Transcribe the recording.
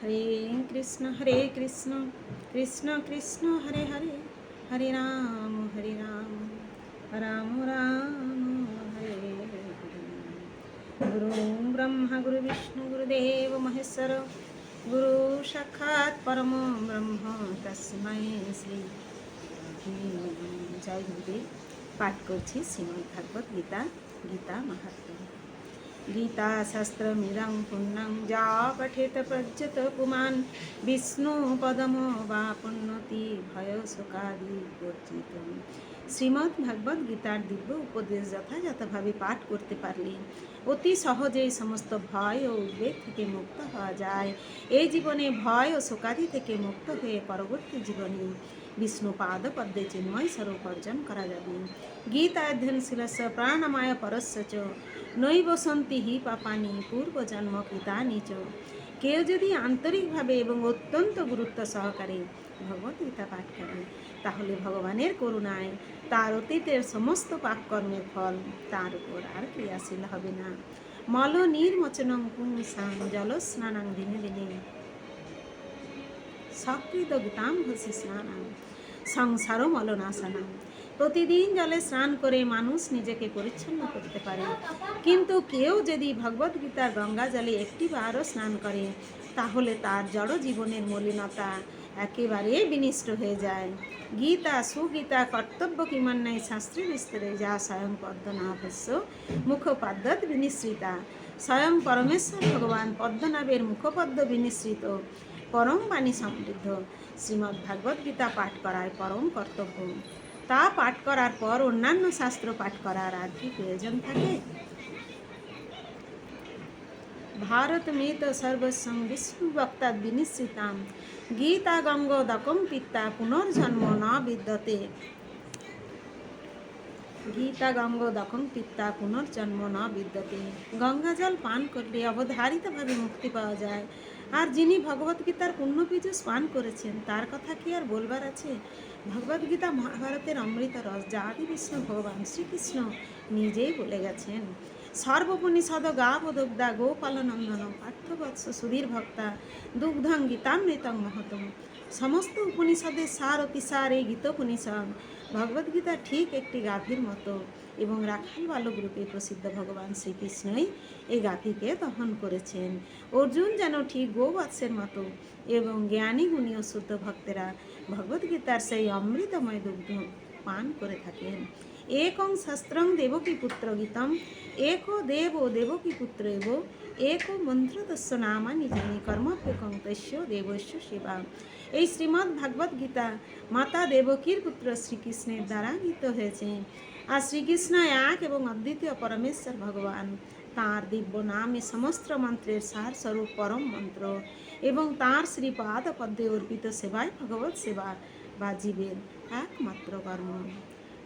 হরে কৃষ্ণ হরে কৃষ্ণ কৃষ্ণ কৃষ্ণ হরে হরে হরে রাম হরে রাম রাম রাম হরে গুরু ব্রহ্মা গুরু বিষ্ণু গুরুদেব মহেশ্বর গুরু সাক্ষাৎ পরম ব্রহ্ম তস্মৈ শ্রী জয় গুরুদেব পাঠ করছি শ্রীমদ্ ভাগবত গীতা গীতা মাহাত্ম্য। গীতা শাস্ত্রমিদং পুণ্যং যা পঠেত প্রজ্যত পুমান বিষ্ণু পদম বা পুণ্যতি ভয় শোকাদি বর্জিত শ্রীমদ্ ভাগবত গীতার দিব্য উপদেশ যথাযথভাবে পাঠ করতে পারলে অতি সহজেই সমস্ত ভয় ও উদ্বেগ থেকে মুক্ত হওয়া যায়। এই জীবনে ভয় ও শোকাদি থেকে মুক্ত হয়ে পরবর্তী জীবনে বিষ্ণু পাদ পদ্মে চিন্ময় স্বরূপ অর্জন করা যাবে। গীতা অধ্যয়নশীলস্য প্রাণমায় পরস্য নৈব সন্তি পাপানি পূর্বজন্ম কৃতানি চ। কেউ যদি আন্তরিকভাবে এবং অত্যন্ত গুরুত্ব সহকারে ভগবদ্গীতা পাঠ করে তাহলে ভগবানের করুণায় তার অতীতের সমস্ত পাপকর্মের ফল তার উপর আর ক্রিয়াশীল হবে না। মল নির্মোচনং পুংসাং জল স্নানাং দিনে দিনে। সকৃত গীতাম ভসি স্নানাং সংসারও মলনাশানাং প্রতিদিন জলে স্নান করে মানুষ নিজেকে পরিচ্ছন্ন করতে পারে। কিন্তু কেউ যদি ভগবদ্গীতার গঙ্গা জলে একটিবারও স্নান করে, তাহলে তার জড় জীবনের মলিনতা একেবারে বিনিষ্ট হয়ে যায়। গীতা, সুগীতা, কর্তব্য কিমান্নায় শাস্ত্রী বিস্তরে যা স্বয়ং পদ্মনাভস্য মুখপাদ্যত বিনিশ্রিতা স্বয়ং পরমেশ্বর ভগবান পদ্মনাভের মুখপদ্ম বিনিশ্রিত পরম বাণী সমৃদ্ধ। শ্রীমদ্ ভাগবত গীতা পাঠ করায় পরম কর্তব্য। তা পাঠ করার পর অন্যান্য শাস্ত্র পাঠ করার আর কি প্রয়োজন থাকে? ভারত মেত সর্বস্বং বিশ্বভক্তা বিনিশ্চিতাম। গীতা গঙ্গোদকম পিত্তা পুনর্জন্ম ন বিদ্যতে। গীতা গঙ্গ গঙ্গোদকম পিতা পুনর্জন্ম না বিদ্যতে গঙ্গা জল পান করলে অবধারিতভাবে মুক্তি পাওয়া যায়। আর যিনি ভগবদ্গীতার পুণ্যবীজ পান করেছেন, তার কথা কি আর বলবার আছে? ভগবদ্গীতা মহাভারতের অমৃত রস যা আদি বিষ্ণু ভগবান শ্রীকৃষ্ণ নিজেই বলে গেছেন। সর্বপনিষদ গাব দুগ্ধা গোপালনন্দন পার্থবৎস সুধীর ভক্তা দুগ্ধং গীতামৃতং মহতম। সমস্ত উপনিষদের সার অতিসার এই গীতোপনিষদ ভগবদ্গীতা ঠিক একটি গাভীর মতো এবং রাখাল বালক রূপে প্রসিদ্ধ ভগবান শ্রীকৃষ্ণই এই গাভীকে দহন করেছেন। অর্জুন যেন ঠিক গোবৎসের মতো এবং জ্ঞানী গুণী ও শুদ্ধ ভক্তেরা ভগবদ্গীতার সেই অমৃতময় দুগ্ধ পান করে থাকেন। একং শাস্ত্রং দেবকী পুত্র গীতম এক দেব দেবকী পুত্র এব এক মন্ত্র তস্য নামানি জানি কর্মপ্যকং তস্য দেবস্য সেবা এই শ্রীমদ্ ভাগবত গীতা মাতা দেবকীর পুত্র শ্রীকৃষ্ণের দ্বারা গীত হয়েছে। আর শ্রীকৃষ্ণ এক এবং অদ্বিতীয় পরমেশ্বর ভগবান। তাঁর দিব্য নামে সমস্ত মন্ত্রের সার স্বরূপ পরম মন্ত্র এবং তাঁর শ্রীপাদ পদ্মে অর্পিত সেবায় ভগবত সেবা বা জীবের একমাত্র কর্ম।